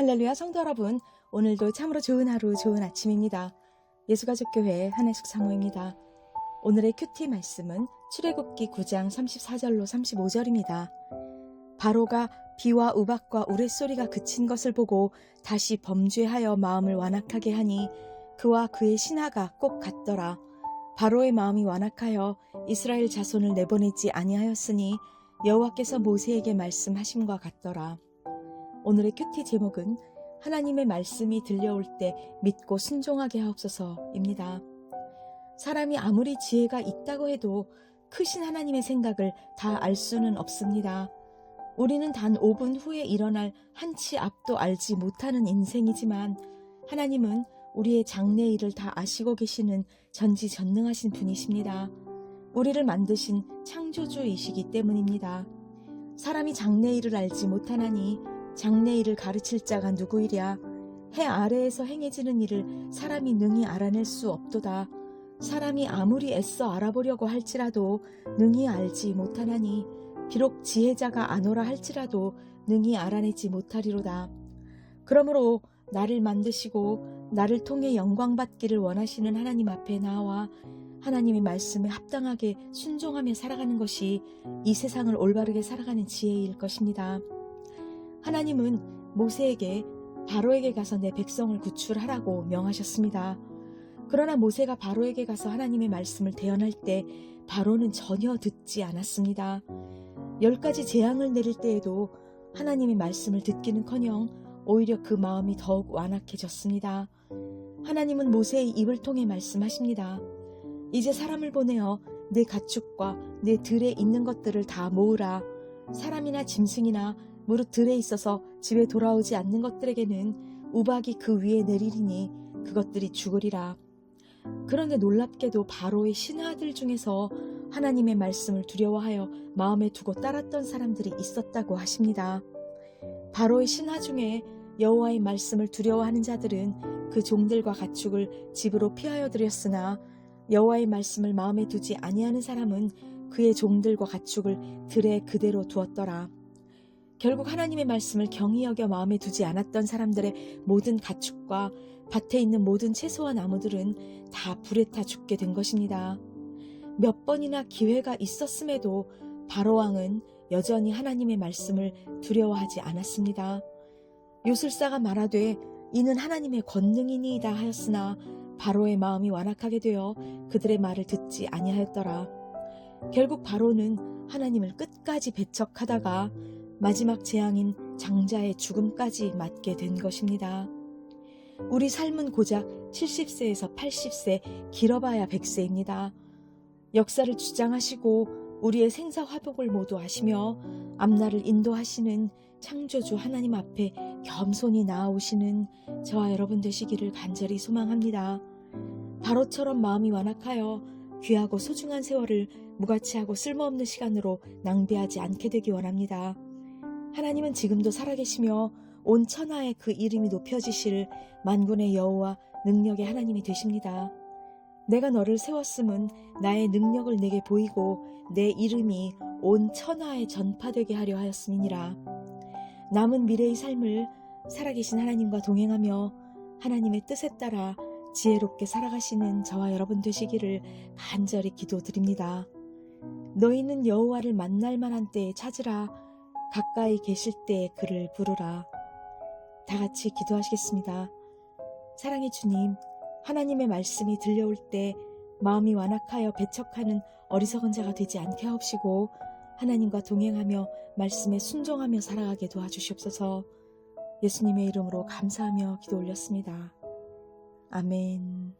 할렐루야 성도 여러분, 오늘도 참으로 좋은 하루, 좋은 아침입니다. 예수가족교회 한혜숙 사모입니다. 오늘의 큐티 말씀은 출애굽기 9장 34절로 35절입니다. 바로가 비와 우박과 우레소리가 그친 것을 보고 다시 범죄하여 마음을 완악하게 하니 그와 그의 신하가 꼭 같더라. 바로의 마음이 완악하여 이스라엘 자손을 내보내지 아니하였으니 여호와께서 모세에게 말씀하심과 같더라. 오늘의 큐티 제목은 하나님의 말씀이 들려올 때 믿고 순종하게 하옵소서입니다. 사람이 아무리 지혜가 있다고 해도 크신 하나님의 생각을 다 알 수는 없습니다. 우리는 단 5분 후에 일어날 한 치 앞도 알지 못하는 인생이지만 하나님은 우리의 장래 일을 다 아시고 계시는 전지전능하신 분이십니다. 우리를 만드신 창조주이시기 때문입니다. 사람이 장래 일을 알지 못하나니 장래 일을 가르칠 자가 누구이랴 해 아래에서 행해지는 일을 사람이 능히 알아낼 수 없도다. 사람이 아무리 애써 알아보려고 할지라도 능히 알지 못하나니 비록 지혜자가 아노라 할지라도 능히 알아내지 못하리로다. 그러므로 나를 만드시고 나를 통해 영광 받기를 원하시는 하나님 앞에 나와 하나님의 말씀에 합당하게 순종하며 살아가는 것이 이 세상을 올바르게 살아가는 지혜일 것입니다. 하나님은 모세에게 바로에게 가서 내 백성을 구출하라고 명하셨습니다. 그러나 모세가 바로에게 가서 하나님의 말씀을 대언할 때 바로는 전혀 듣지 않았습니다. 열 가지 재앙을 내릴 때에도 하나님의 말씀을 듣기는커녕 오히려 그 마음이 더욱 완악해졌습니다. 하나님은 모세의 입을 통해 말씀하십니다. 이제 사람을 보내어 내 가축과 내 들에 있는 것들을 다 모으라. 사람이나 짐승이나 무릇 들에 있어서 집에 돌아오지 않는 것들에게는 우박이 그 위에 내리리니 그것들이 죽으리라. 그런데 놀랍게도 바로의 신하들 중에서 하나님의 말씀을 두려워하여 마음에 두고 따랐던 사람들이 있었다고 하십니다. 바로의 신하 중에 여호와의 말씀을 두려워하는 자들은 그 종들과 가축을 집으로 피하여 들였으나 여호와의 말씀을 마음에 두지 아니하는 사람은 그의 종들과 가축을 들에 그대로 두었더라. 결국 하나님의 말씀을 경히 여겨 마음에 두지 않았던 사람들의 모든 가축과 밭에 있는 모든 채소와 나무들은 다 불에 타 죽게 된 것입니다. 몇 번이나 기회가 있었음에도 바로왕은 여전히 하나님의 말씀을 두려워하지 않았습니다. 요술사가 말하되 이는 하나님의 권능이니이다 하였으나 바로의 마음이 완악하게 되어 그들의 말을 듣지 아니하였더라. 결국 바로는 하나님을 끝까지 배척하다가 마지막 재앙인 장자의 죽음까지 맞게 된 것입니다. 우리 삶은 고작 70세에서 80세, 길어봐야 100세입니다. 역사를 주장하시고 우리의 생사 화복을 모두 아시며 앞날을 인도하시는 창조주 하나님 앞에 겸손히 나아오시는 저와 여러분 되시기를 간절히 소망합니다. 바로처럼 마음이 완악하여 귀하고 소중한 세월을 무가치하고 쓸모없는 시간으로 낭비하지 않게 되기 원합니다. 하나님은 지금도 살아계시며 온 천하에 그 이름이 높여지실 만군의 여호와 능력의 하나님이 되십니다. 내가 너를 세웠음은 나의 능력을 내게 보이고 내 이름이 온 천하에 전파되게 하려 하였음이니라. 남은 미래의 삶을 살아계신 하나님과 동행하며 하나님의 뜻에 따라 지혜롭게 살아가시는 저와 여러분 되시기를 간절히 기도드립니다. 너희는 여호와를 만날 만한 때에 찾으라. 가까이 계실 때에 그를 부르라. 다 같이 기도하시겠습니다. 사랑의 주님, 하나님의 말씀이 들려올 때 마음이 완악하여 배척하는 어리석은 자가 되지 않게 하옵시고 하나님과 동행하며 말씀에 순종하며 살아가게 도와주시옵소서 예수님의 이름으로 감사하며 기도 올렸습니다. 아멘.